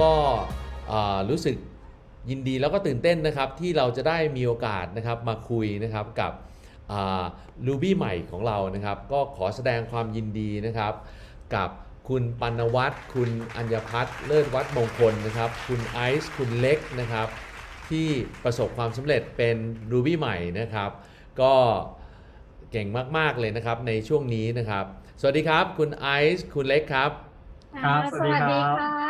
ก็อ่ารู้สึกยินดีแล้วก็ตื่นเต้นนะครับที่เราจะได้มีโอกาสนะครับมาคุยนะครับกับลูบี้ใหม่ของเรานะครับ ก็ขอแสดงความยินดีนะครับ กับคุณปัณวัฒน์คุณอัญพัฒน์เลิศวัฒน์มงคลนะครับ คุณไอซ์คุณเล็กนะครับ ที่ประสบความสำเร็จเป็นรูบี้ใหม่นะครับ ก็เก่งมาก ๆ เลยนะครับในช่วงนี้นะครับ สวัสดีครับ คุณไอซ์คุณเล็กครับ ครับอ่าสสวัวัสสดีดีครับค่ะ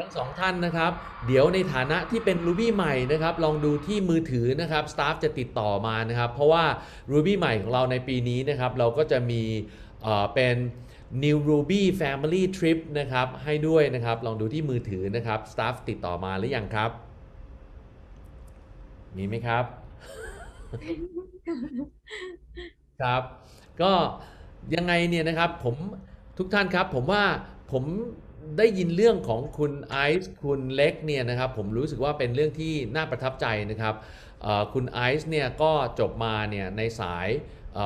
ทั้งสองท่านนะครับ เดี๋ยวในฐานะที่เป็น Ruby ใหม่นะครับ ลองดูที่มือถือนะครับสตาฟจะติดต่อมานะครับ เพราะว่า Ruby ใหม่ของเราในปีนี้นะครับ เราก็จะมีเอ่อเป็น New Ruby Family Trip นะครับ ให้ด้วยนะครับ ลองดูที่มือถือนะครับสตาฟติดต่อมาหรือยังครับ มีไหมครับ ครับ ก็ยังไงเนี่ยนะครับผมทุกท่านครับผมว่าผม ได้ยินเรื่องของคุณไอซ์คุณเล็กเนี่ยนะครับผมรู้สึกว่าเป็นเรื่องที่น่าประทับใจนะครับคุณไอซ์เนี่ยก็จบมาเนี่ยในสายอ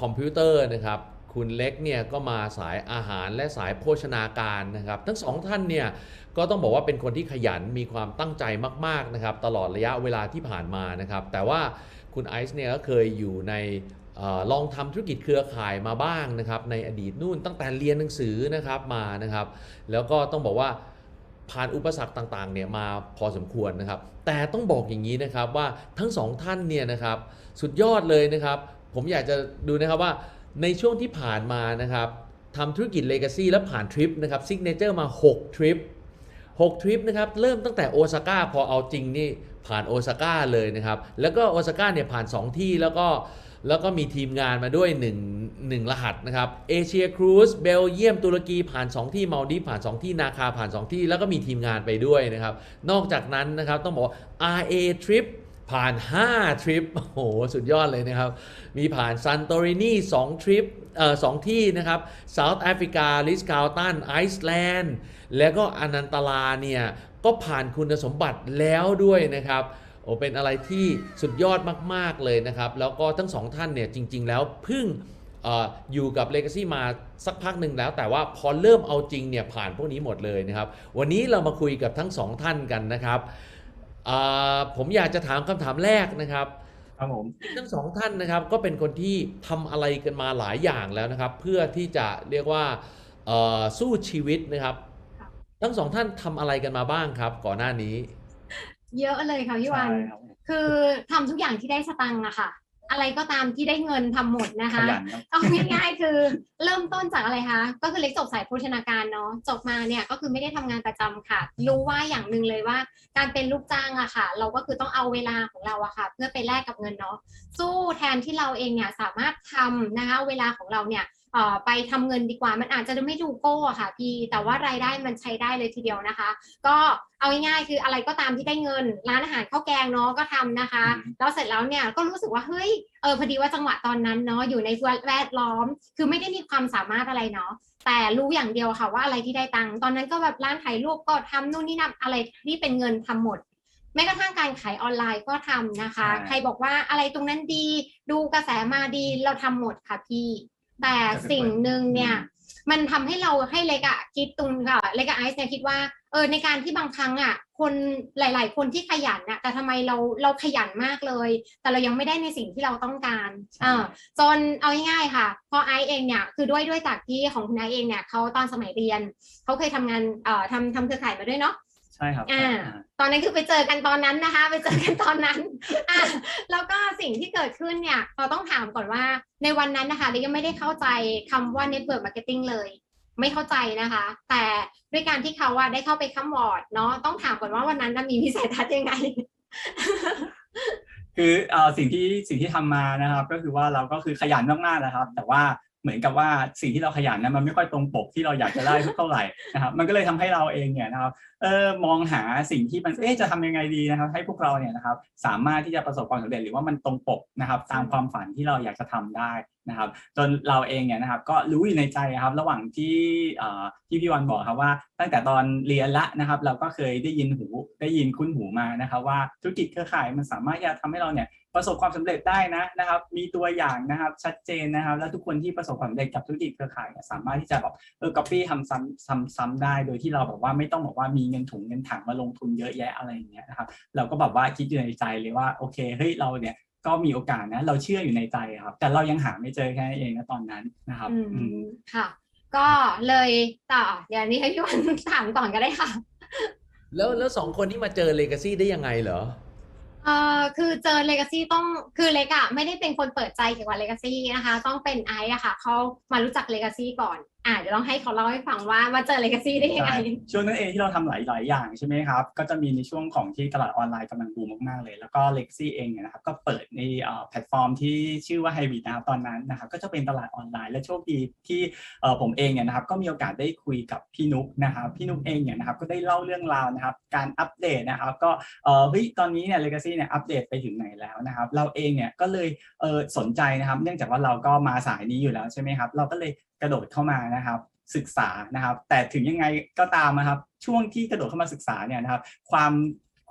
คอมพิวเตอร์นะครับคุณเล็กเนี่ยก็มาสายอาหารและสายโภชนาการนะครับ ทั้งสองท่านเนี่ยก็ต้องบอกว่าเป็นคนที่ขยันมีความตั้งใจมากๆนะครับตลอดระยะเวลาที่ผ่านมานะครับ แต่ว่าคุณไอซ์เนี่ยก็เคยอยู่ใน ลองทำธุรกิจเครือข่ายมาบ้างนะครับในอดีตนู่นตั้งแต่เรียนหนังสือนะครับมานะครับ แล้วก็ต้องบอกว่าผ่านอุปสรรคต่างๆเนี่ยมาพอสมควรนะครับ แต่ต้องบอกอย่างนี้นะครับว่าทั้งสองท่านเนี่ยนะครับสุดยอดเลยนะครับ ผมอยากจะดูนะครับว่าในช่วงที่ผ่านมานะครับทำธุรกิจ Legacy แล้วผ่านทริปนะครับซิกเนเจอร์มา 6 ทริป 6 ทริปนะครับเริ่มตั้งแต่โอซาก้าพอเอาจริงนี่ผ่านโอซาก้าเลยนะครับ แล้วก็โอซาก้าเนี่ยผ่าน 2 ที่แล้วก็ แล้วก็มีทีมงานมาด้วย1 1รหัสนะครับเอเชียครูซเบลเยียมตุรกีผ่าน 2 ที่มาลดีผ่าน 2 ที่นาคาผ่าน 2 ที่ แล้วก็มีทีมงานไปด้วยนะครับ นอกจากนั้นนะครับต้องบอกว่า RA Trip ผ่าน 5 ทริป โอ้โห สุดยอดเลยนะครับ มีผ่านซันโตรินี2ทริปเอ่อสองที่นะครับเซาท์แอฟริกา ลิสคาลตัน ไอซ์แลนด์ แล้วก็อนันตลาเนี่ย ก็ผ่านคุณสมบัติแล้วด้วยนะครับ โอ้เป็นอะไรที่สุดยอดมาก ๆ เลยนะครับ แล้วก็ทั้งสองท่านเนี่ยจริง ๆ แล้วเพิ่งเอออยู่กับ Legacy มาสักพักหนึ่งแล้ว แต่ว่าพอเริ่มเอาจริงเนี่ยผ่านพวกนี้หมดเลยนะครับ วันนี้เรามาคุยกับทั้งสองท่านกันนะครับอ่าผมอยากจะถามคำถามแรกนะครับครับผมทั้งสองท่านนะครับก็เป็นคนที่ทำอะไรกันมาหลายอย่างแล้วนะครับ เพื่อที่จะเรียกว่าเอ่อสู้ชีวิตนะครับครับ ทั้งสองท่านทำอะไรกันมาบ้างครับ ก่อนหน้านี้ เยอะเลยค่ะพี่วัน ใช่ครับคือทำทุกอย่างที่ได้สตังค์อะค่ะ อะไรก็ตามที่ได้เงินทำหมดนะขคะยันครับเอาง่ายๆคือเริ่มต้นจากอะไรคะ ก็คือเล็กจบสายโภชนาการเนาะ จบมาเนี่ยก็คือไม่ได้ทำงานประจำค่ะ รู้ว่าอย่างหนึ่งเลยว่า การเป็นลูกจ้างอะค่ะ เราก็คือต้องเอาเวลาของเราอะค่ะ เพื่อไปแลกกับเงินเนาะ สู้แทนที่เราเองเนี่ยสามารถทำนะคะเอาเวลาของเราเนี่ยเอ่อ ไปทำเงินดีกว่า มันอาจจะไม่ดูโก้อะค่ะพี่แต่ว่ารายได้มันใช้ได้เลยทีเดียวนะคะ ก็เอาง่ายๆคืออะไรก็ตามที่ได้เงิน ร้านอาหารข้าวแกงเนาะก็ทำนะคะอืมแล้วเสร็จแล้วเนี่ยก็รู้สึกว่าเฮ้ยเออพอดีว่าจังหวะตอนนั้นเนาะอยู่ในแวดล้อม คือไม่ได้มีความสามารถอะไรเนาะแต่รู้อย่างเดียวค่ะว่าอะไรที่ได้ตังค์ตอนนั้นก็แบบร้านถ่ายรูปก็ทำนู่นนี่นั่นอะไรที่เป็นเงินทำหมดแม้กระทั่งการขายออนไลน์ก็ทำนะคะใช่ใครบอกว่าอะไรตรงนั้นดี ดูกระแสมาดีเราทำหมดค่ะพี่ แต่สิ่งหนึ่งเนี่ยมันทำให้เราให้เล็กอะคิดตรงกับเล็กกับไอซ์เนี่ยคิดว่าเออในการที่บางครั้งอะคนหลาย ๆ คนที่ขยันอะแต่ทำไมเราเราขยันมากเลย แต่เรายังไม่ได้ในสิ่งที่เราต้องการใช่เออจนเอาง่ายๆค่ะ พอไอซ์เองเนี่ยคือด้วยด้วยจากที่ของคุณไอซ์เองเนี่ยเขาตอนสมัยเรียนเขาเคยทำงานเอ่อทำทำเครือข่ายมาด้วยเนาะ ใช่ครับอ่าอ่าตอนนั้นคือไปเจอกันตอนนั้นนะคะ ไปเจอกันตอนนั้นอะแล้วก็สิ่งที่เกิดขึ้นเนี่ยเราต้องถามก่อนว่าในวันนั้นนะคะเรายังไม่ได้เข้าใจคำว่า network marketing เลย ไม่เข้าใจนะคะ แต่ด้วยการที่เขาว่าได้เข้าไปคัมวอร์ดเนาะต้องถามก่อนว่าวันนั้นน่ะมีวิสัยทัศน์ยังไงคือเอ่อสิ่งที่สิ่งที่ทำมานะครับ ก็คือว่าเราก็คือขยันมากๆนะครับ แต่ว่าเหมือนกับว่าสิ่งที่เราขยันนะมันไม่ค่อยตรงปกที่เราอยากจะได้เท่าไหร่นะครับ มันก็เลยทำให้เราเองเนี่ยนะครับ เออมองหาสิ่งที่มันเอ๊ะจะทำยังไงดีนะครับ ให้พวกเราเนี่ยนะครับ สามารถที่จะประสบความสำเร็จหรือว่ามันตรงปกนะครับ ตามความฝันที่เราอยากจะทำได้นะครับ จนเราเองเนี่ยนะครับ ก็รู้อยู่ในใจครับ ระหว่างที่ที่พี่วันบอกครับว่า ตั้งแต่ตอนเรียนละนะครับ เราก็เคยได้ยินหูได้ยินคุ้นหูมานะครับ ว่าธุรกิจเครือข่ายมันสามารถที่จะทำให้เราเนี่ยประสบความสำเร็จได้นะนะครับ มีตัวอย่างนะครับชัดเจนนะครับ แล้วทุกคนที่ประสบความสำเร็จกับธุรกิจเครือข่ายเนี่ยสามารถที่จะแบบเออ copy ทำซ้ำซ้ำซ้ำได้ โดยที่เราแบบว่าไม่ต้องบอกว่ามีเงินถุงเงินถังมาลงทุนเยอะแยะอะไรอย่างเงี้ยนะครับเราก็แบบว่าคิดอยู่ในใจเลยว่าโอเคเฮ้ยเราเนี่ยก็มีโอกาสนะเราเชื่ออยู่ในใจครับ แต่เรายังหาไม่เจอแค่นั้นเองนะตอนนั้นนะครับอือืมมค่ะ ก็เลยต่อเดี๋ยวนี้ให้พี่วันถามก่อนก็ได้ค่ะ แล้วแล้วสองคนนี้มาเจอเลกาซี่ได้ยังไงเหรอเอ่อคือเจอเลกาซี่ต้องคือเล็กอะไม่ได้เป็นคนเปิดใจเกี่ยวกับเลกาซี่นะคะ ต้องเป็นไอซ์อะค่ะเขามารู้จักเลกาซี่ก่อนอ่าเดี๋ยวต้องให้เขาเล่าให้ฟังว่ามาเจอเลกาซี่ได้ยังไงช่วงนั้นเองที่เราทำหลายๆอย่างใช่ไหมครับ ก็จะมีในช่วงของที่ตลาดออนไลน์กำลังบูมมากๆเลย แล้วก็ Lexi เองเนี่ยนะครับก็เปิดในแพลตฟอร์มที่ชื่อว่า h y b r i d นะครับตอนนั้นนะครับก็จะเป็นตลาดออนไลน์และโชคดีที่ผมเองเนี่ยนะครับก็มีโอกาสได้คุยกับพี่นุ๊กนะครับพี่นุ๊กเองเนี่ยนะครับก็ได้เล่าเรื่องราวนะครับการอัปเดตนะครับก็เออเฮ้ยตอนนี้เนี่ย Legacy เนี่ยอัปเดตไปถึงไหนแล้วนะครับเราเองเนี่ยก็เลยเออสนใจนะครับ เนื่องจากว่าเราก็มาสายนี้อยู่แล้วใช่ไหมครับเราก็เลย กระโดดเข้ามานะครับ ศึกษานะครับ แต่ถึงยังไงก็ตามนะครับ ช่วงที่กระโดดเข้ามาศึกษาเนี่ยนะครับ ความ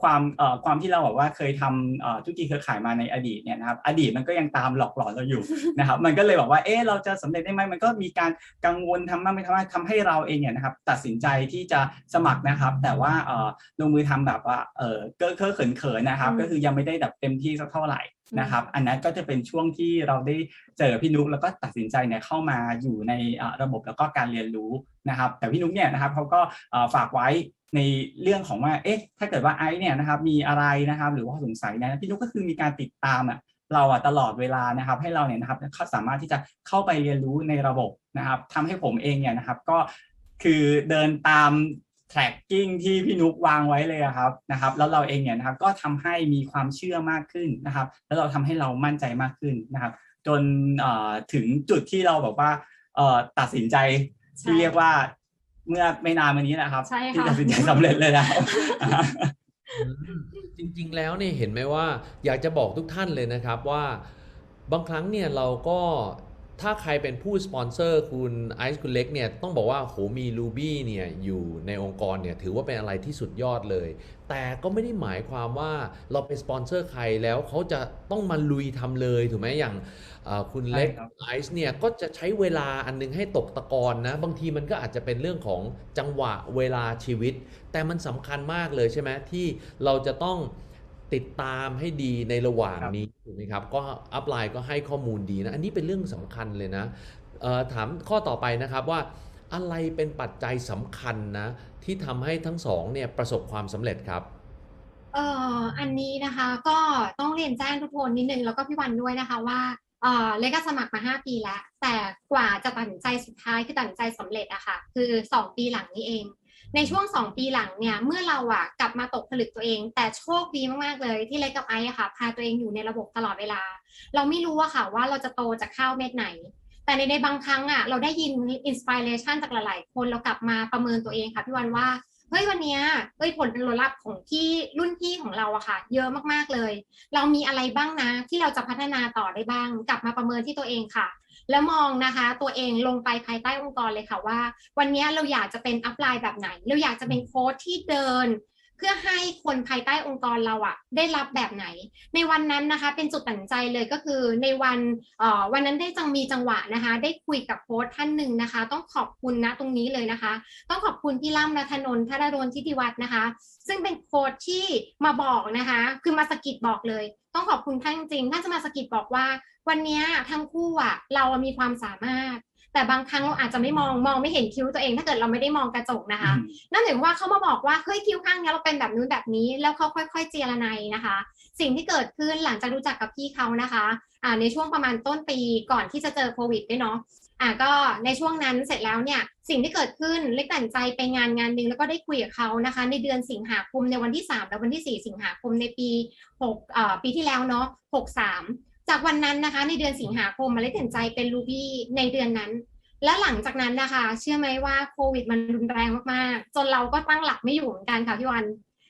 ความเอ่อความที่เราบอกว่าเคยทำเอ่อธุรกิจเครือข่ายมาในอดีตเนี่ยนะครับอดีตมันก็ยังตามหลอกหลอนเราอยู่นะครับมันก็เลยบอกว่าเอ๊ะเราจะสำเร็จได้ไหมมันก็มีการกังวลทำบ้างไม่ทำบ้างทำให้เราเองเนี่ยนะครับตัดสินใจที่จะสมัครนะครับ แต่ว่าเอ่อลงมือทำแบบว่าเออเก้อเก้อเขินเขินๆนะครับอืมก็คือยังไม่ได้แบบเต็มที่สักเท่าไหร่นะครับอันนั้นก็จะเป็นช่วงที่เราได้เจอพี่นุ๊กแล้วก็ตัดสินใจเนี่ยเข้ามาอยู่ในอ่าระบบแล้วก็การเรียนรู้นะครับ แต่พี่นุ๊กเนี่ยนะครับเขาก็อ่าฝากไว้ ในเรื่องของว่า เอ๊ะ ถ้าเกิดว่าไอซ์เนี่ยนะครับ มีอะไรนะครับ หรือว่าสงสัยนะพี่นุ๊กก็คือมีการติดตามอะเราอะตลอดเวลานะครับ ให้เราเนี่ยนะครับเขาสามารถที่จะเข้าไปเรียนรู้ในระบบนะครับทำให้ผมเองเนี่ยนะครับ ก็คือเดินตาม tracking ที่พี่นุกวางไว้เลยอะครับนะครับ แล้วเราเองเนี่ยนะครับ ก็ทำให้มีความเชื่อมากขึ้นนะครับ แล้วเราทำให้เรามั่นใจมากขึ้นนะครับ จนเอ่อถึงจุดที่เราแบบว่าเอ่อตัดสินใจที่ใช่เรียกว่า เมื่อไม่นานมานี้นะครับใช่ค่ะที่ตัดสินใจสำเร็จเลยนะครับอืมจริงๆแล้วเนี่ยเห็นไหมว่า อยากจะบอกทุกท่านเลยนะครับว่า บางครั้งเนี่ยเราก็ ถ้าใครเป็นผู้สปอนเซอร์คุณไอซ์คุณเล็กเนี่ยต้องบอกว่าโหมี Ruby เนี่ยอยู่ในองค์กรเนี่ยถือว่าเป็นอะไรที่สุดยอดเลย แต่ก็ไม่ได้หมายความว่าเราเป็นสปอนเซอร์ใครแล้วเขาจะต้องมาลุยทำเลยถูกไหมอย่างเอ่อคุณเล็กใช่ครับไอซ์เนี่ยก็จะใช้เวลาอันนึงให้ตกตะกอนนะ บางทีมันก็อาจจะเป็นเรื่องของจังหวะเวลาชีวิต แต่มันสำคัญมากเลยใช่ไหมที่เราจะต้อง ติดตามให้ดีในระหว่างครับนี้ถูกไหมครับ ก็อัพไลน์ก็ให้ข้อมูลดีนะ อันนี้เป็นเรื่องสำคัญเลยนะเอ่อถามข้อต่อไปนะครับว่าอะไรเป็นปัจจัยสำคัญนะ ที่ทำให้ทั้งสองเนี่ยประสบความสำเร็จครับเอ่ออันนี้นะคะก็ต้องเรียนแจ้งทุกคนนิดนึงแล้วก็พี่วันด้วยนะคะว่าเอ่อเล็กก็สมัครมา 5 ปีแล้ว แต่กว่าจะตัดสินใจสุดท้ายคือตัดสินใจสำเร็จอะค่ะคือ 2 ปีหลังนี้เอง ในช่วง 2 ปีหลังเนี่ยเมื่อเราอะกลับมาตกผลึกตัวเอง แต่โชคดีมากๆเลยที่เล็กกับไอซ์อะค่ะ พาตัวเองอยู่ในระบบตลอดเวลา เราไม่รู้อะค่ะว่าเราจะโตจากข้าวเม็ดไหน แต่ในในบางครั้งอะเราได้ยินอินสปิเรชันจากหลายๆคนเรากลับมาประเมินตัวเองค่ะพี่วันว่าเฮ้ยวันเนี้ยเฮ้ยผลลัพธ์ของที่รุ่นพี่ของเราอะค่ะ เยอะมากๆเลย เรามีอะไรบ้างนะที่เราจะพัฒนาต่อได้บ้าง กลับมาประเมินที่ตัวเองค่ะ แล้วมองนะคะ ตัวเองลงไปภายใต้องค์กรเลยค่ะว่า วันนี้เราอยากจะเป็นอัพไลน์แบบไหน เราอยากจะเป็นโค้ดที่เดิน เพื่อให้คนภายใต้องค์กรเราอะได้รับแบบไหน ในวันนั้นนะคะเป็นจุดตัดใจเลยก็คือในวันเอ่อวันนั้นได้จังมีจังหวะนะคะ ได้คุยกับโค้ชท่านหนึ่งนะคะ ต้องขอบคุณนะตรงนี้เลยนะคะ ต้องขอบคุณพี่ล่ำนัทนนท์ธนดลทิติวัฒน์นะคะ ซึ่งเป็นโค้ชที่มาบอกนะคะ คือมาสะกิดบอกเลย ต้องขอบคุณท่านจริงท่านจะมาสะกิดบอกว่า วันนี้ทั้งคู่อะเรามีความสามารถ แต่บางครั้งเราอาจจะไม่มองมองไม่เห็นคิ้วตัวเองถ้าเกิดเราไม่ได้มองกระจกนะคะนั่นหมายความว่าเขามาบอกว่าเฮ้ยคิ้วข้างเนี้ยเราเป็นแบบนู้นแบบนี้ แล้วเขาค่อย ๆ เจรไนายนะคะ สิ่งที่เกิดขึ้นหลังจากรู้จักกับพี่เขานะคะอ่าในช่วงประมาณต้นปีก่อนที่จะเจอโควิดด้วยเนาะอ่าก็ในช่วงนั้นเสร็จแล้วเนี่ยสิ่งที่เกิดขึ้นเล็กตัดสินใจไปงานงานหนึ่งแล้วก็ได้คุยกับเขานะคะ ในเดือนสิงหาคมในวันที่ 3 และวันที่ 4 สิงหาคมในปี6อ่าปีที่แล้วเนาะ63 จากวันนั้นนะคะ ในเดือนสิงหาคมมาเล็กตัดสินใจเป็นรูบี้ในเดือนนั้น และหลังจากนั้นนะคะ เชื่อไหมว่าโควิดมันรุนแรงมากๆ จนเราก็ตั้งหลักไม่อยู่เหมือนกันค่ะพี่วัน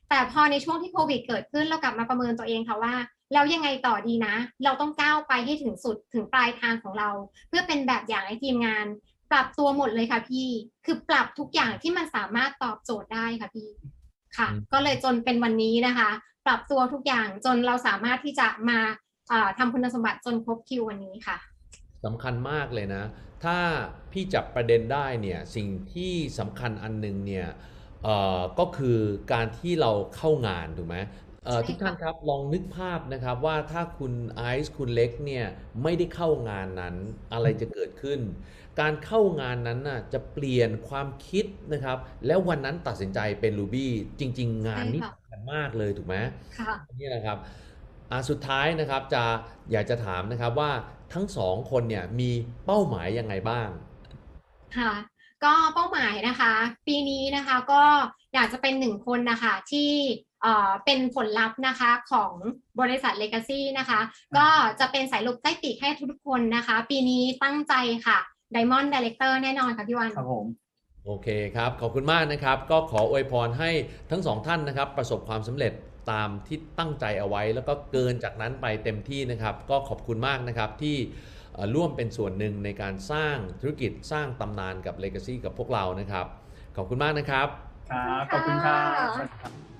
แต่พอในช่วงที่โควิดเกิดขึ้นเรากลับมาประเมินตัวเองค่ะว่าแล้วยังไงต่อดีนะ เราต้องก้าวไปให้ถึงสุดถึงปลายทางของเรา เพื่อเป็นแบบอย่างให้ทีมงาน ปรับตัวหมดเลยค่ะพี่ คือปรับทุกอย่างที่มันสามารถตอบโจทย์ได้ค่ะพี่ค่ะอืมก็เลยจนเป็นวันนี้นะคะ ปรับตัวทุกอย่างจนเราสามารถที่จะมาอ่า ทำคุณสมบัติจนครบคิววันนี้ค่ะสำคัญมากเลยนะ ถ้าพี่จับประเด็นได้เนี่ยสิ่งที่สำคัญอันหนึงเนี่ยเอ่อก็คือการที่เราเข้างานถูกไหมเอ่อใช่ทุกท่านค่ะครับลองนึกภาพนะครับว่าถ้าคุณไอซ์คุณเล็กเนี่ยไม่ได้เข้างานนั้นอะไรจะเกิดขึ้น การเข้างานนั้นน่ะจะเปลี่ยนความคิดนะครับ แล้ววันนั้นตัดสินใจเป็น Ruby จริง ๆ งานนี้ใช่ค่ะสำคัญมากเลยถูกไหมค่ะนี่นะครับอ่า สุดท้ายนะครับจะอยากจะถามนะครับว่าทั้งสองคนเนี่ยมีเป้าหมายยังไงบ้าง ค่ะ ก็เป้าหมายนะคะ ปีนี้นะคะก็อยากจะเป็นหนึ่งคนนะคะที่เอ่อเป็นผลลัพธ์นะคะของบริษัท Legacy นะคะ ก็จะเป็นสายลบใต้ปีกให้ทุกๆคนนะคะ ปีนี้ตั้งใจค่ะ Diamond Director แน่นอนค่ะพี่วันครับผมโอเคครับ ขอบคุณมากนะครับ ก็ขออวยพรให้ทั้งสองท่านนะครับ ประสบความสำเร็จ ตามที่ตั้งใจเอาไว้ แล้วก็เกินจากนั้นไปเต็มที่นะครับ ก็ขอบคุณมากนะครับที่เอ่อร่วมเป็นส่วนหนึ่งในการสร้างธุรกิจสร้างตำนานกับ Legacy กับพวกเรานะครับ ขอบคุณมากนะครับ ครับ ขอบคุณครับค่ะสวัสดีครับ